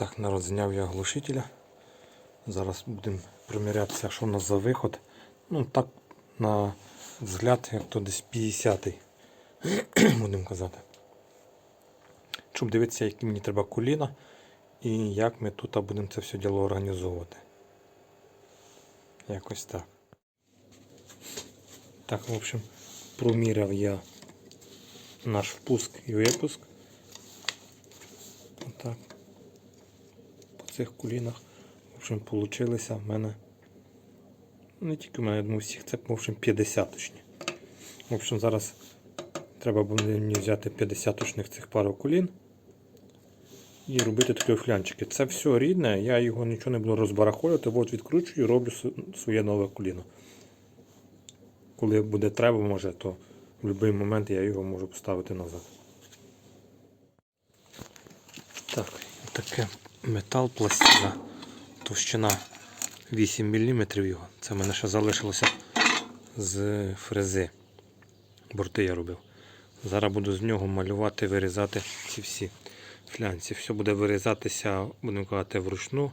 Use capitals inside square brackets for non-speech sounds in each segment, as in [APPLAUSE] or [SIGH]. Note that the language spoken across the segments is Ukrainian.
Так, народ зняв я глушителя. Зараз будемо примірятися, що у нас за виход. Ну так, на взгляд, як то десь 50-й, [CLEARS THROAT] будемо казати. Щоб дивитися, які мені треба коліна і як ми тут будемо це все діло організовувати. Якось так. Так, в общем, проміряв я наш впуск і випуск. Отак. По цих колінах. В общем, получилися в мене. ну, Не тільки в мене, я думаю, всіх це, в общем, 50 точні. В общем, зараз треба буде мені взяти 50 точних цих пару колін і робити такі флянчики. Це все рідне, я його нічого не буду розбарахолювати, от відкручую і роблю своє нове коліно. Коли буде треба, може, то в будь-який момент я його можу поставити назад. Так, таке метал пластина. Товщина 8 мм його. Це в мене ще залишилося з фрези. Борти я робив. Зараз буду з нього малювати, вирізати ці всі флянці. Все буде вирізатися, будемо казати, вручну.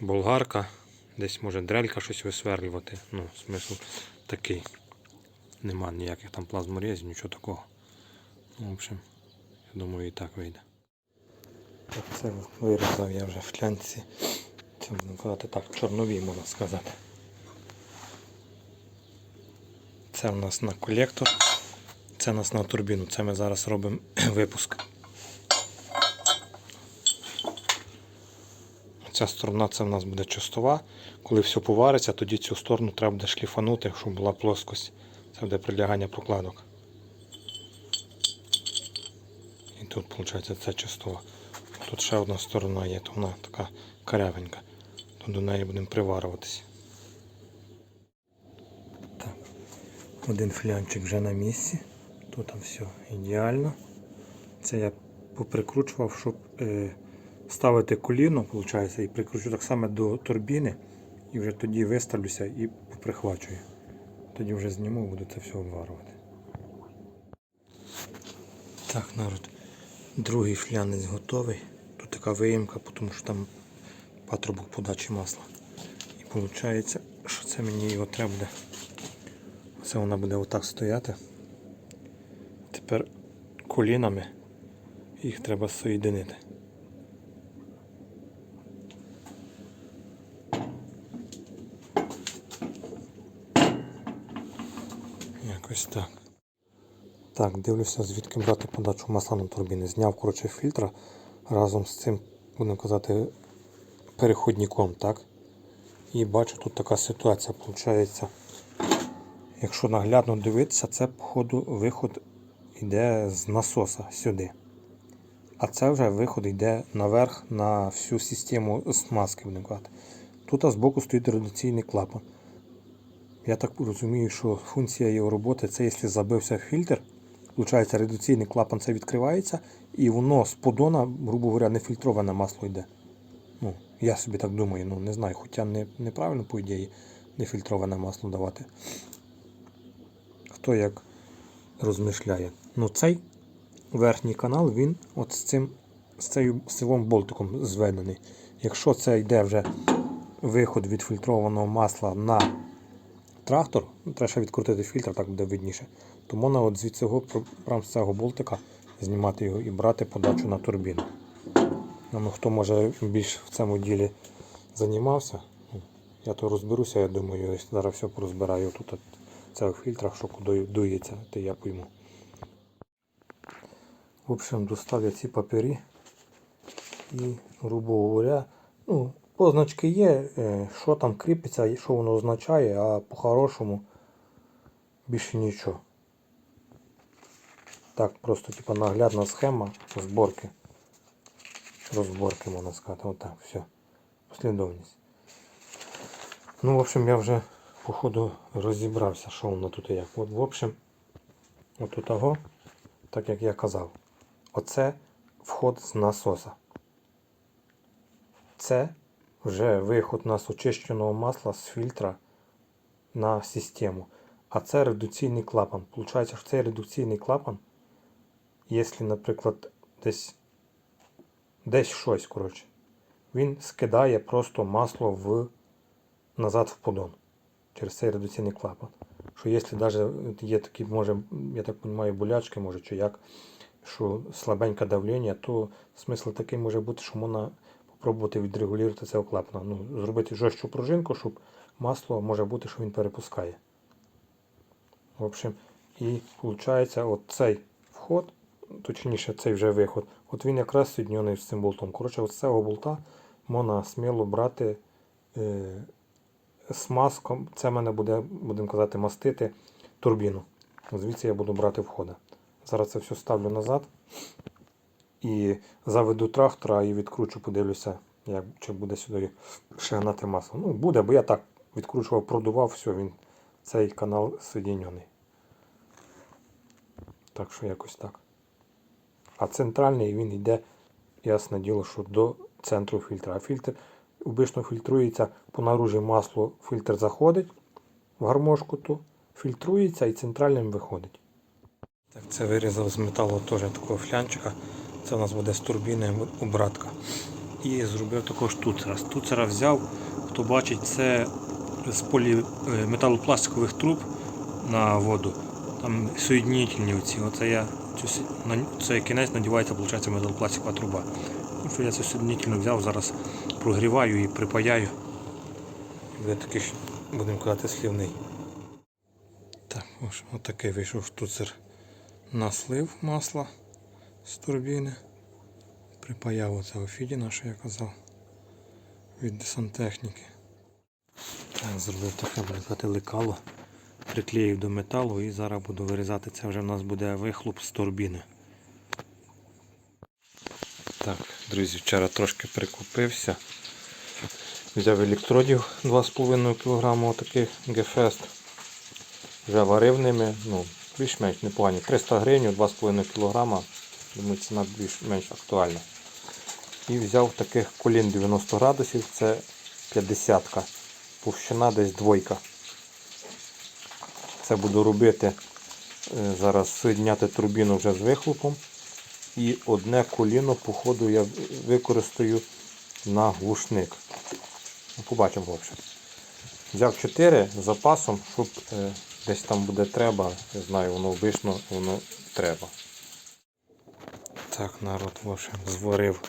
Болгарка, десь може дрелька щось висверлювати. Ну, смисл такий. Нема ніяких там плазморезів, нічого такого. Ну, в общем, я думаю, і так вийде. Це вирізав я вже в флянці. Це будемо казати так, чорнові можна сказати. Це у нас на колектор, це у нас на турбіну. Це ми зараз робимо [CLEARS THROAT] випуск. Ця сторона це в нас буде чистова. Коли все повариться, тоді цю сторону треба буде шліфанути, щоб була плоскость. Це буде прилягання прокладок. І тут, виходить, це чистова. Тут ще одна сторона є, то вона така карявенька. То до неї будемо приварюватися. Так. Один флянчик вже на місці. Тут там все ідеально. Це я поприкручував, щоб е, ставити коліно, виходить, і прикручу так само до турбіни. І вже тоді виставлюся і поприхвачую. Тоді вже зніму, буду це все обварювати. Так, народ. Другий флянець готовий. Така виїмка, тому що там патрубок подачі масла. І виходить, що це мені його треба буде. Це вона буде отак стояти. Тепер колінами їх треба соєдинити. Якось так. Так, дивлюся, звідки брати подачу масла на турбіни. Зняв коротше фільтра разом з цим, будемо казати, переходником, так? І бачу, тут така ситуація. Получається, якщо наглядно дивитися, це, походу, виход йде з насоса сюди. А це вже виход йде наверх на всю систему смазки. Тут збоку стоїть редуційний клапан. Я так розумію, що функція його роботи це якщо забився фільтр, виходить редуційний клапан це відкривається, і воно з подона, грубо говоря, нефільтроване масло йде. Ну, я собі так думаю, ну не знаю, хоча не, неправильно, по ідеї, нефільтроване масло давати. Хто як розмишляє. Ну цей верхній канал, він от з цим з цим силовим болтиком зведений. Якщо це йде вже виход від фільтрованого масла на трактор, ну, треба відкрутити фільтр, так буде видніше. То можна от з цього прямо з цього болтика знімати його і брати подачу на турбіну. Ну, хто може більш в цьому ділі займався, ну, я то розберуся, я думаю, ось зараз все порозбираю тут от цих фільтрах, що куди дується, то я пойму. В общем, достав я ці папері і, грубо говоря, ну, позначки є, е, що там кріпиться і що воно означає, а по-хорошому більше нічого. Так, просто типа наглядна схема зборки. Розборки, можна сказати. Отак, все. Послідовність. Ну, в общем, я вже походу розібрався, що воно тут і як. От, в общем, отут того, так як я казав, оце вход з насоса. Це вже виход нас очищеного масла з фільтра на систему. А це редукційний клапан. Получається, що цей редукційний клапан, якщо, наприклад, десь десь щось, коротше, він скидає просто масло в, назад в поддон через цей редуційний клапан. Що якщо навіть є такі, може, я так розумію, болячки, може, чи як, що слабеньке давлення, то смисл такий може бути, що можна спробувати відрегулювати цього клапана. Ну, зробити жорстчу пружинку, щоб масло може бути, що він перепускає. В общем, і виходить, от цей вход, точніше, цей вже виход, от він якраз соєднений з цим болтом. Коротше, от з цього болта можна сміло брати е, смазком. Це в мене буде, будемо казати, мастити турбіну. Звідси я буду брати входи. Зараз це все ставлю назад і заведу трактора і відкручу, подивлюся, як, чи буде сюди ще гнати масло. Ну, буде, бо я так відкручував, продував, все, він цей канал соєднений. Так що якось так. А центральний він йде, ясне діло, що до центру фільтра. А фільтр обично фільтрується по наружі масло, фільтр заходить в гармошку ту, фільтрується і центральним виходить. Так, це вирізав з металу теж такого флянчика. Це у нас буде з турбіни обратка. І зробив також туцера. Туцера взяв, хто бачить, це з полі е, металопластикових труб на воду. Там соєднительні оці. Оце я цей кінець надівається, виходить, металопластикова труба. Ну, що я цю соєднительну взяв, зараз прогріваю і припаяю. Буде такий, будемо казати, слівний. Так, ось отакий вийшов штуцер на слив масла з турбіни. Припаяв оце офідіна, що я казав, від десантехніки. Так, зробив таке, буде казати, лекало. Приклеїв до металу і зараз буду вирізати. Це вже в нас буде вихлоп з турбіни. Так, друзі, вчора трошки прикупився. Взяв електродів 2,5 кг отаких Гефест. Вже варив ними, ну, більш-менш непогані. 300 гривень, 2,5 кг. Думаю, ціна більш-менш актуальна. І взяв таких колін 90 градусів, це 50 -ка. Товщина десь двойка. Це буду робити е, зараз соєдняти турбіну вже з вихлопом. І одне коліно, по ходу, я використаю на глушник. Ну, Побачимо общем. Взяв 4 з запасом, щоб е, десь там буде треба. Не знаю, воно обично, воно треба. Так, народ, в общем, зварив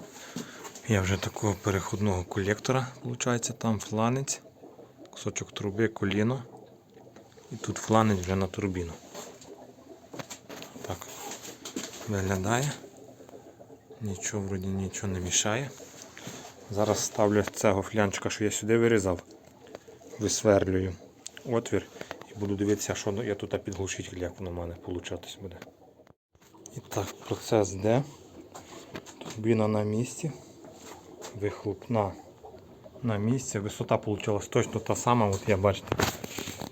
я вже такого переходного колектора. Виходить, там фланець, кусочок труби, коліно. І тут фланець вже на турбіну. Так виглядає. Нічого вроді нічого не мішає. Зараз ставлю цього флянчика, що я сюди вирізав. Висверлюю отвір і буду дивитися, що я тут підглушитель, як воно в мене получатись буде. І так, процес йде. Турбіна на місці. Вихлоп на, місці. Висота вийшла точно та сама. От я бачите,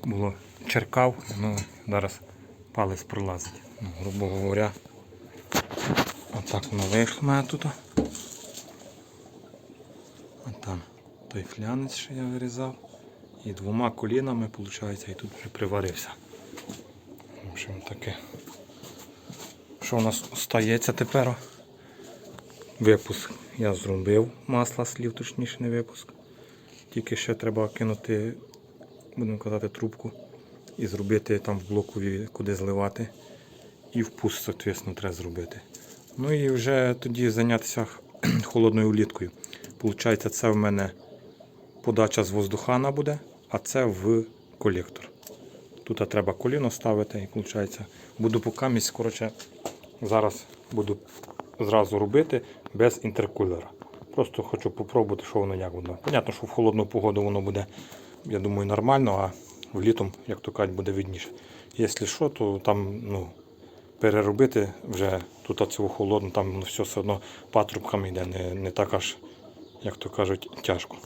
було черкав, ну зараз палець пролазить. Ну, грубо говоря. Отак воно вийшло мене тут. А там той флянець, що я вирізав. І двома колінами, виходить, і тут вже приварився. В общем, таке. Що у нас стається тепер? Випуск я зробив масла слів, точніше не випуск. Тільки ще треба кинути, будемо казати, трубку і зробити там в блокові, куди зливати. І впуск, соответственно, треба зробити. Ну і вже тоді зайнятися [CLEARS THROAT] холодною уліткою. Получається, це в мене подача з воздухана буде, а це в колектор. Тут треба коліно ставити і виходить, буду поки місць, коротше, зараз буду зразу робити без інтеркулера. Просто хочу попробувати, що воно як воно. Понятно, що в холодну погоду воно буде, я думаю, нормально, а в літом, як то кажуть, буде видніше. Якщо що, то там ну, переробити вже тут цього холодно, там все все одно патрубками йде, не, не так аж, як то кажуть, тяжко.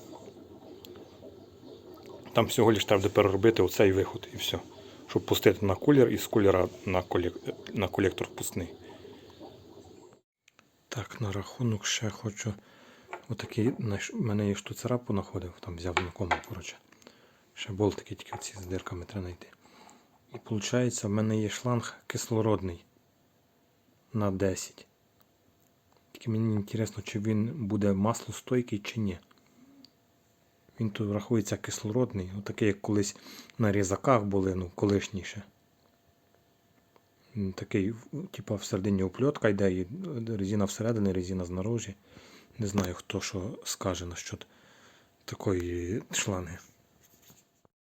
Там всього лиш треба переробити оцей виход і все. Щоб пустити на кулер і з кулера на колектор впускний. Так, на рахунок ще хочу. Отакий в мене є штуцера понаходив, там взяв знакомий, коротше. Ще болтики тільки ці з дирками треба знайти. І виходить, в мене є шланг кислородний на 10. Тільки мені цікаво, чи він буде маслостойкий чи ні. Він тут рахується кислородний, отакий, як колись на різаках були, ну, колишніше. Такий, типа, всередині опльотка йде, і резина всередині, резина знаружі. Не знаю, хто що скаже насчет такої шланги.